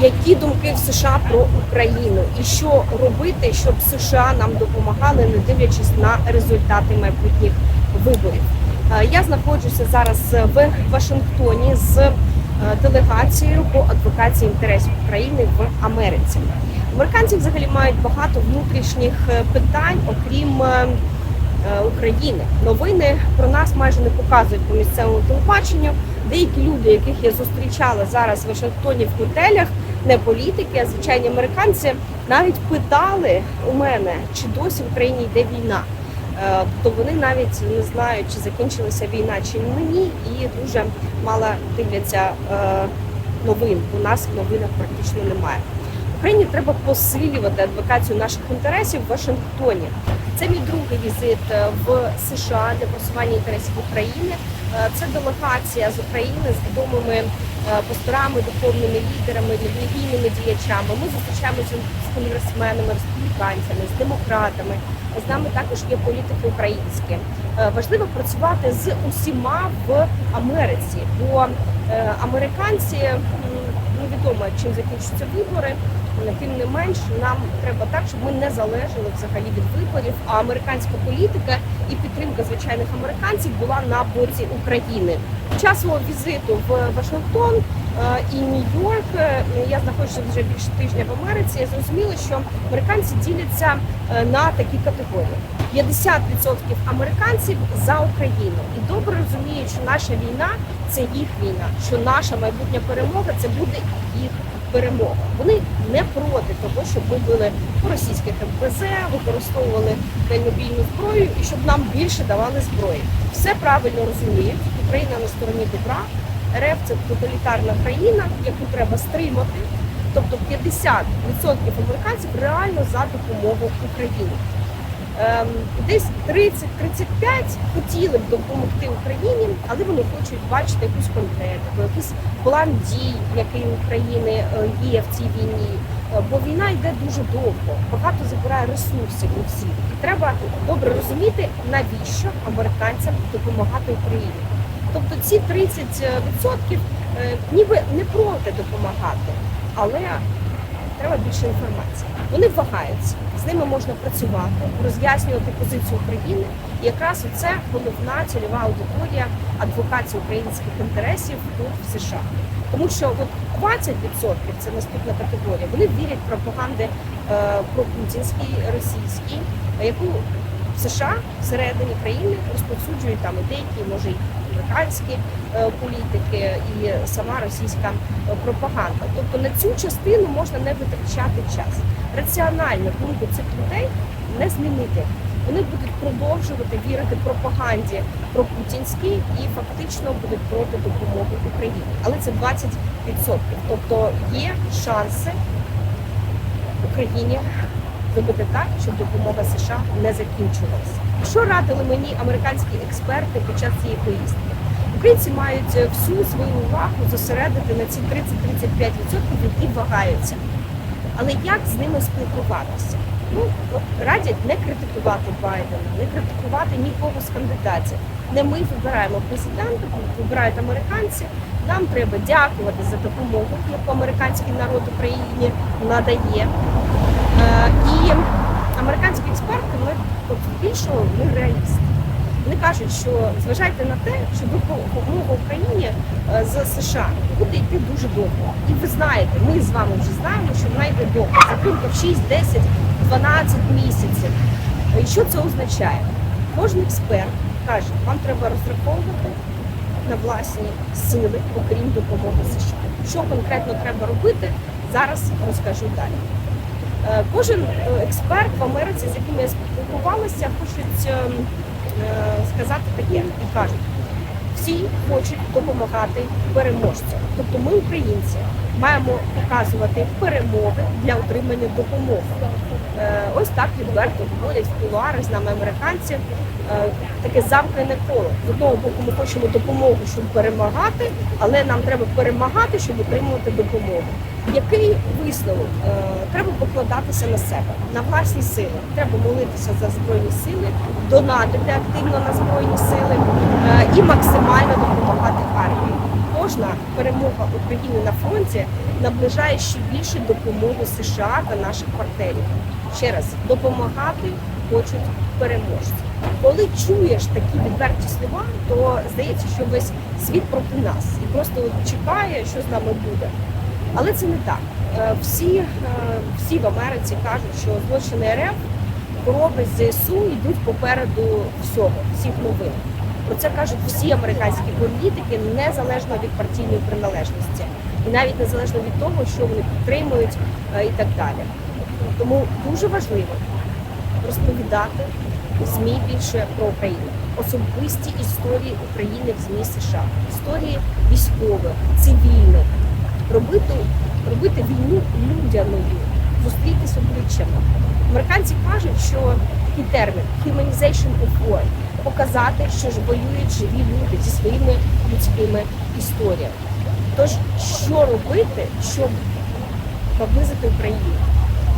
які думки в США про Україну, і що робити, щоб США нам допомагали, не дивлячись на результати майбутніх виборів. Е, Я знаходжуся зараз в Вашингтоні з е, делегацією по адвокації інтересів України в Америці. Американці взагалі мають багато внутрішніх е, питань, окрім України. Новини про нас майже не показують по місцевому телебаченню. Деякі люди, яких я зустрічала зараз в Вашингтоні в готелях, не політики, а звичайні американці, навіть питали у мене, чи досі в Україні йде війна. Е, Тобто вони навіть не знають, чи закінчилася війна, чи ні, і дуже мало дивляться е, новин. У нас новинах практично немає. Україні треба посилювати адвокацію наших інтересів в Вашингтоні. Це мій другий візит е, в США для просування інтересів України. Це делегація з України з відомими пасторами, духовними лідерами, релігійними діячами. Ми зустрічаємося з конгресменами, республіканцями, з демократами. З нами також є політики українські. Е, Важливо працювати з усіма в Америці, бо е, американці невідомо, чим закінчаться вибори. Тим не менш, нам треба так, щоб ми не залежали взагалі від виборів. А американська політика і підтримка звичайних американців була на боці України. Час свого візиту в Вашингтон і Нью-Йорк е, я знаходжуся вже більше тижня в Америці. Я зрозуміла, що американці діляться е, на такі категорії: 50% американців за Україну і добре розуміють, що наша війна це їх війна, що наша майбутня перемога це буде їх перемога. Вони не проти того, щоб ми били по російських МПЗ, використовували дальнобійну зброю і щоб нам більше давали зброї. Все правильно розуміють. Україна на стороні добра. РФ це тоталітарна країна, яку треба стримати. Тобто 50% американців реально за допомогу Україні. Ем, Десь 30-35 хотіли б допомогти Україні, але вони хочуть бачити якусь конкретику, якийсь план дій, який у України е, є в цій війні. Е, Бо війна йде дуже довго, багато забирає ресурсів у всіх. І треба добре розуміти, навіщо американцям допомагати Україні. Тобто ці 30% е, ніби не проти допомагати, але треба більше інформації. Вони вагаються, з ними можна працювати, роз'яснювати позицію України. І якраз це головна цільова аудиторія адвокації українських інтересів тут в США. Тому що от 20% це наступна категорія. Вони вірять пропаганди е, про путінській, російській, яку США всередині країни розповсюджують там і деякі, може, американські е, політики, і сама російська е, пропаганда. Тобто на цю частину можна не витрачати час. Раціонально думку цих людей не змінити. Вони будуть продовжувати вірити пропаганді про путінській і фактично будуть проти допомоги Україні. Але це 20%. Тобто є шанси Україні зробити так, щоб допомога США не закінчувалася. Що радили мені американські експерти під час цієї поїздки? Українці мають всю свою увагу зосередити на ці 30-35%, які вагаються. Але як з ними спілкуватися? Ну, радять не критикувати Байдена, не критикувати нікого з кандидатів. Не ми вибираємо президента, вибирають американці. Нам треба дякувати за допомогу, яку американський народ Україні надає. Е, І американські експерти, ми більшого ми реалісти. Вони кажуть, що зважайте на те, що допомога Україні е, з США буде йти дуже довго. І ви знаєте, ми з вами вже знаємо, що вона йде довго. Затримка в 6, 10, 12 місяців. І що це означає? Кожен експерт каже, вам треба розраховувати на власні сили, окрім допомоги США. Що конкретно треба робити, зараз розкажу далі. Е, Кожен е, експерт в Америці, з яким я спілкувалася, хочуть ем, сказати таке і кажуть, всі хочуть допомагати переможцям. Тобто ми, українці, маємо показувати перемоги для отримання допомоги. Е, Ось так відверто говорять в кулуари з нами американці. Е, Таке замкнене коло. З одного боку, ми хочемо допомогу, щоб перемагати, але нам треба перемагати, щоб отримувати допомогу. Який висновок? Е, Треба покладатися на себе, на власні сили. Треба молитися за збройні сили, донатити активно на збройні сили е, і максимально допомагати армії. кожна перемога України на фронті наближає ще більше допомоги США та наших партнерів. Ще раз допомагати хочуть переможці. Коли чуєш такі відверті слова, то здається, що весь світ проти нас і просто чекає, що з нами буде. Але це не так. Е, Всі, е, всі в Америці кажуть, що злочини РФ хвороби ЗСУ йдуть попереду всього, всіх новин. Про це кажуть всі американські політики, незалежно від партійної приналежності, і навіть незалежно від того, що вони підтримують е, і так далі. Тому дуже важливо розповідати в ЗМІ більше про Україну, особисті історії України в ЗМІ США, історії військових, цивільних, робити, робити війну людяною, зустрітися обличчями. Американці кажуть, що такий термін humanization of war показати, що ж воюють живі люди зі своїми людськими історіями. Тож, що робити, щоб наблизити Україну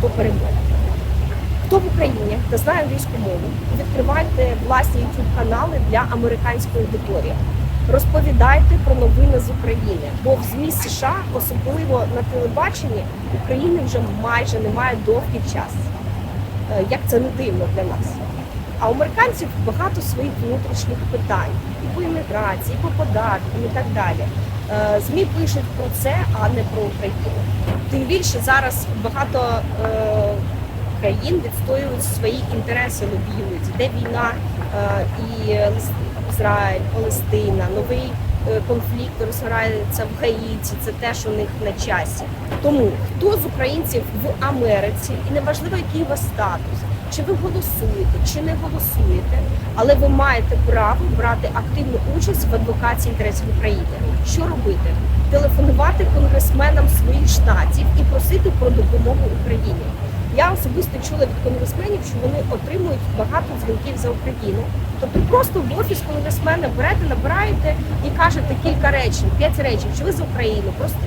до перемоги? Хто в Україні та знає англійську мову, відкривайте власні youtube канали для американської аудиторії. Розповідайте про новини з України, бо в ЗМІ США, особливо на телебаченні, України вже майже немає довгий час. Е, Як це не дивно для нас. А у американців багато своїх внутрішніх питань і по імміграції, і по податкам, і так далі. Е, ЗМІ пишуть про це, а не про Україну. Тим більше зараз багато е, країн відстоюють свої інтереси, лобіюють. Іде війна е, і Ізраїль, Палестина, новий е, конфлікт розгорається в Гаїті. Це теж у них на часі. Тому хто з українців в Америці, і неважливо, який у вас статус, чи ви голосуєте, чи не голосуєте, але ви маєте право брати активну участь в адвокації інтересів України. Що робити? Телефонувати конгресменам своїх штатів і просити про допомогу Україні. Я особисто чула від конгресменів, що вони отримують багато дзвінків за Україну. Тобто просто в офіс конгресмена берете, набираєте і кажете кілька речень, п'ять речень, що ви за Україну, просто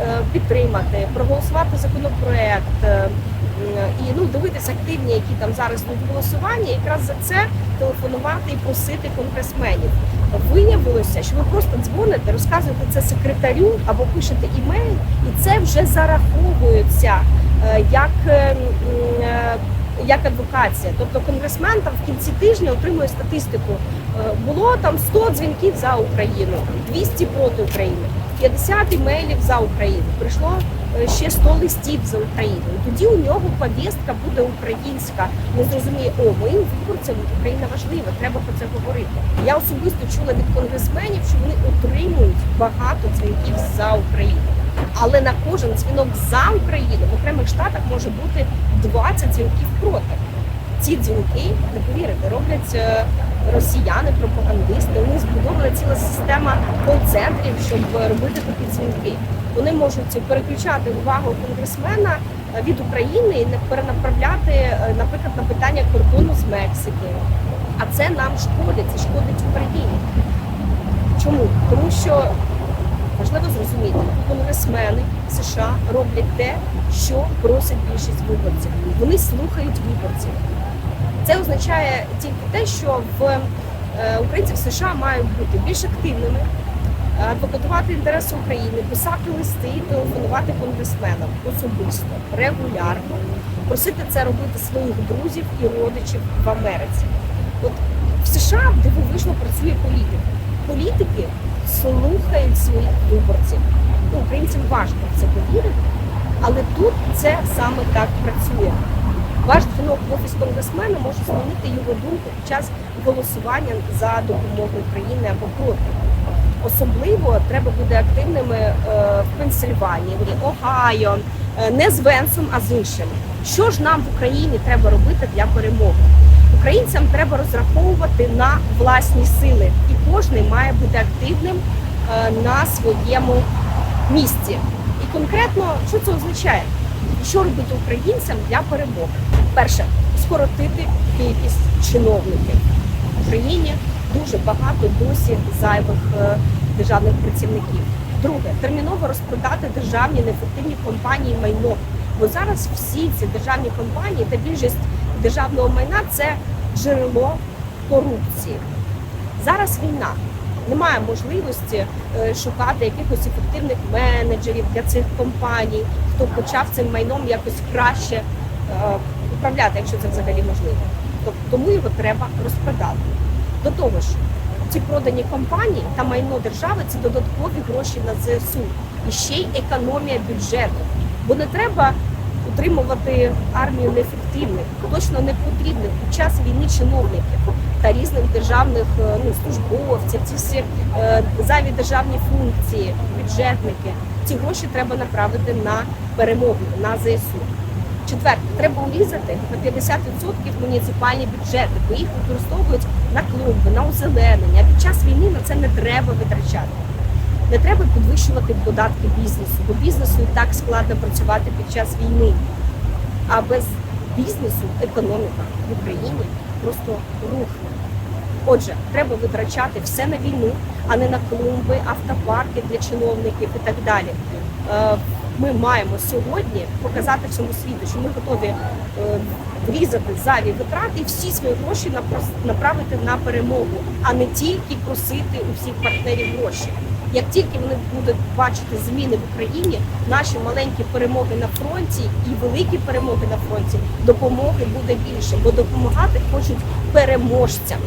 е, підтримати, проголосувати законопроект е, і ну дивитися активні, які там зараз йдуть голосування, якраз за це телефонувати і просити конгресменів. Виявилося, що ви просто дзвоните, розказуєте це секретарю або пишете імейл, і це вже зараховується е, як, е, е, як адвокація. Тобто конгресмен там в кінці тижня отримує статистику. Було там 100 дзвінків за Україну, 200 проти України, 50 імейлів за Україну. Прийшло ще 100 листів за Україну. Тоді у нього повістка буде українська. Він зрозуміє, о, моїм виборцям Україна важлива, треба про це говорити. Я особисто чула від конгресменів, що вони отримують багато дзвінків за Україну. Але на кожен дзвінок за Україну в окремих штатах може бути 20 дзвінків проти. Ці дзвінки, не повірите, роблять е, росіяни, пропагандисти. У них збудована ціла система кол-центрів, щоб робити такі дзвінки. Вони можуть переключати увагу конгресмена е, від України і перенаправляти, е, наприклад, на питання кордону з Мексики. А це нам шкодить, це шкодить Україні. Чому? Тому що важливо зрозуміти, конгресмени США роблять те, що просить більшість виборців. Вони слухають виборців. Це означає тільки те, що в е, українців США мають бути більш активними, адвокатувати інтереси України, писати листи, телефонувати конгресменам особисто, регулярно, просити це робити своїх друзів і родичів в Америці. От в США дивовижно працює політика. Політики слухають своїх виборців. Ну, українцям важко в це повірити, але тут це саме так працює. Ваш дзвінок в офіс конгресмена може змінити його думку під час голосування за допомогу України або проти. Особливо треба бути активними е, в Пенсильванії, в Огайо, е, не з Венсом, а з іншим. Що ж нам в Україні треба робити для перемоги? Українцям треба розраховувати на власні сили, і кожен має бути активним е, на своєму місці. І конкретно, що це означає? Що робити українцям для перемоги? Перше скоротити кількість чиновників в Україні. Дуже багато досі зайвих е, державних працівників. Друге, терміново розпродати державні неефективні компанії майно. Бо зараз всі ці державні компанії та більшість державного майна це джерело корупції. Зараз війна. Немає можливості е, шукати якихось ефективних менеджерів для цих компаній, хто почав цим майном якось краще е, управляти, якщо це взагалі можливо. Тобто тому його треба розпродати. До того ж, ці продані компанії та майно держави це додаткові гроші на ЗСУ і ще й економія бюджету. Бо не треба утримувати армію неефективних, точно не потрібних під час війни чиновників та різних державних е, ну, службовців, ці всі е, зайві державні функції, бюджетники. Ці гроші треба направити на перемогу на ЗСУ. Четверте, треба урізати на 50% муніципальні бюджети, бо їх використовують на клумби, на озеленення. Під час війни на це не треба витрачати. Не треба підвищувати податки бізнесу, бо бізнесу і так складно працювати під час війни. А без бізнесу економіка в Україні просто рухне. Отже, треба витрачати все на війну, а не на клумби, автопарки для чиновників і так далі. Ми маємо сьогодні показати всьому світу, що ми готові е, врізати зайві витрати і всі свої гроші направити на перемогу, а не тільки просити у всіх партнерів гроші. Як тільки вони будуть бачити зміни в Україні, наші маленькі перемоги на фронті і великі перемоги на фронті, допомоги буде більше, бо допомагати хочуть переможцям.